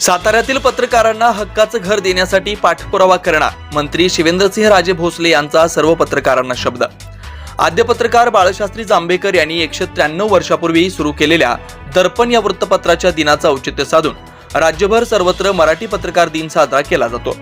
साताऱ्यातील पत्रकारांना हक्काचं घर देण्यासाठी पाठपुरावा करणार मंत्री शिवेंद्रसिंह राजे भोसले यांचा सर्व पत्रकारांना शब्द. आद्य पत्रकार बाळशास्त्री जांभेकर यांनी एकशे त्र्याण्णव वर्षापूर्वी सुरू केलेल्या दर्पण या वृत्तपत्राच्या दिनाचं औचित्य साधून राज्यभर सर्वत्र मराठी पत्रकार दिन साजरा केला जातो.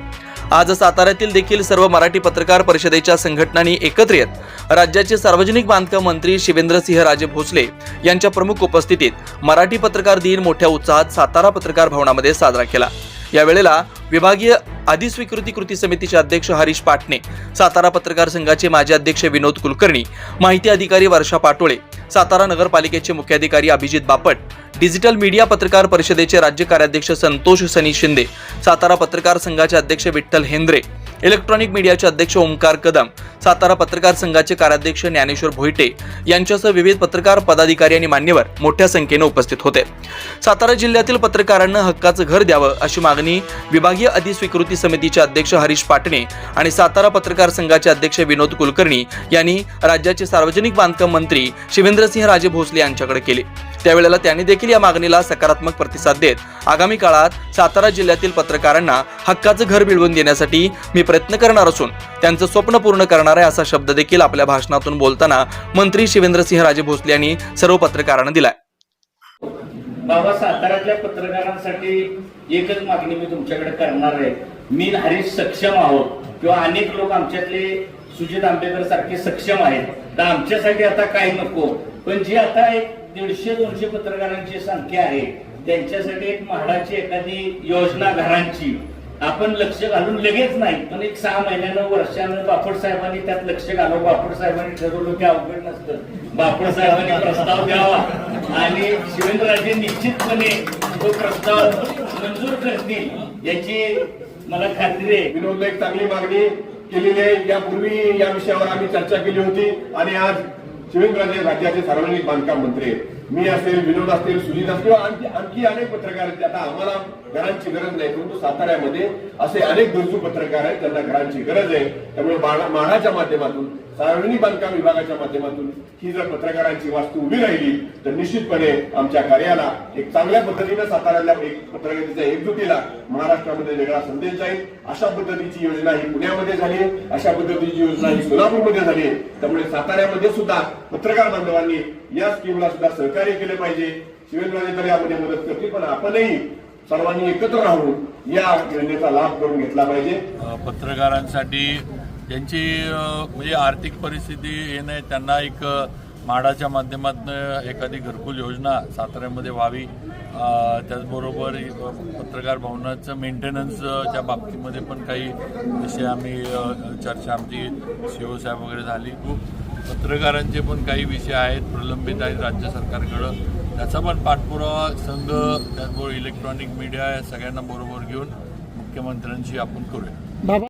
आज साताऱ्यातील देखील सर्व मराठी पत्रकार परिषदेच्या संघटनांनी एकत्र येत राज्याचे सार्वजनिक बांधकाम मंत्री शिवेंद्रसिंह राजे भोसले यांच्या प्रमुख उपस्थितीत मराठी पत्रकार दिन मोठ्या उत्साहात सातारा पत्रकार भवनामध्ये साजरा केला. यावेळेला विभागीय अधिस्वीकृती कृती समितीचे अध्यक्ष हरीश पाटणे सातारा पत्रकार संघाचे माजी अध्यक्ष विनोद कुलकर्णी माहिती अधिकारी वर्षा पाटोळे सातारा नगरपालिकेचे मुख्याधिकारी अभिजित बापट डिजिटल मीडिया पत्रकार परिषदेचे राज्य कार्याध्यक्ष संतोष सनी शिंदे सातारा पत्रकार संघाचे अध्यक्ष विठ्ठल हेंद्रे इलेक्ट्रॉनिक मीडियाचे अध्यक्ष ओंकार कदम सातारा पत्रकार संघाचे कार्याध्यक्ष ज्ञानेश्वर भोईटे यांच्यासह विविध पत्रकार पदाधिकारी आणि मान्यवर मोठ्या संख्येने उपस्थित होते. सातारा जिल्ह्यातील पत्रकारांना हक्काचं घर द्यावं अशी मागणी विभागीय अधिस्वीकृती समितीचे अध्यक्ष हरीश पाटणे आणि सातारा पत्रकार संघाचे अध्यक्ष विनोद कुलकर्णी यांनी राज्याचे सार्वजनिक बांधकाम मंत्री शिवेंद्रसिंह राजे भोसले यांच्याकडे केली. त्यावेळेला त्यांनी देखील या मागणीला सकारात्मक प्रतिसाद देत आगामी काळात सातारा जिल्ह्यातील पत्रकारांना हक्काचं घर मिळवून देण्यासाठी मी प्रयत्न करणार असून त्यांचं स्वप्न पूर्ण करणार आहे असा शब्द देखील आपल्या भाषणातून बोलताना मंत्री शिवेंद्रसिंह राजे भोसले यांनी सर्व पत्रकारांना दिलाय. बाबा साताऱ्यातल्या पत्रकारांसाठी एकच मागणी मी तुमच्याकडे करणार आहे. मी हरीश सक्षम आहोत किंवा अनेक लोक आमच्यातले सुजित आंबेकर सारखे सक्षम आहेत. तर आमच्यासाठी आता काय नको? पण जी आता एक दीडशे दोनशे पत्रकारांची संख्या आहे त्यांच्यासाठी एक म्हाडाची एखादी योजना घरांची. आपण लक्ष घालून लगेच नाही पण एक सहा महिन्यानं वर्षानं बापट साहेबांनी त्यात लक्ष घालव. बापट साहेबांनी ठरवलं की अवघड नसतं. बापट साहेबांनी प्रस्ताव द्यावा. आणि शिवेंद्रराजे निश्चितपणे तो प्रस्ताव मंजूर करतील याची मला खात्री आहे. विनोदला एक चांगली मागणी. केलेली आहे यापूर्वी या विषयावर आम्ही चर्चा केली होती आणि आज शिवेंद्रराजे राज्याचे सार्वजनिक बांधकाम मंत्री आहेत. मी असेल विनोद असतील सुजित असतील आणखी आणखी अनेक पत्रकार आहेत आता आम्हाला घरांची गरज नाही परंतु साताऱ्यामध्ये असे अनेक गरजू पत्रकार आहेत त्यांना घरांची गरज आहे. त्यामुळे माढाच्या माध्यमातून सार्वजनिक बांधकाम विभागाच्या माध्यमातून ही जर पत्रकारांची वास्तू उभी राहिली तर निश्चितपणे आमच्या कार्याला एक चांगल्या पद्धतीनं साताऱ्याला एक पत्रकारितेच्या एकजुटीला महाराष्ट्रामध्ये वेगळा संदेश जाईल. अशा पद्धतीची योजना ही पुण्यामध्ये झाली आहे. अशा पद्धतीची योजना ही सोलापूरमध्ये झाली आहे. त्यामुळे साताऱ्यामध्ये सुद्धा पत्रकार बांधवांनी या स्कीमला सुद्धा सहकार्य केले पाहिजे. शिवेंद्रराजे तर यामध्ये मदत करतील पण आपणही सर्वांनी एकत्र राहून या योजनेचा लाभ करून घेतला पाहिजे. पत्रकारांसाठी ज्यांची म्हणजे आर्थिक परिस्थिती हे नाही त्यांना एक माडाच्या माध्यमातून एखादी घरकुल योजना साताऱ्यामध्ये व्हावी. त्याचबरोबर पत्रकार भवनाचं मेंटेनन्सच्या बाबतीमध्ये पण काही विषय आम्ही चर्चा आमची सीओ साहेब वगैरे झाली. खूप पत्रकारांचे पण काही विषय आहेत प्रलंबित आहेत राज्य सरकारकडं. त्याचा पण पाठपुरावा संघ त्याचबरोबर इलेक्ट्रॉनिक मीडिया या सगळ्यांना बरोबर घेऊन मुख्यमंत्र्यांशी आपण करूया.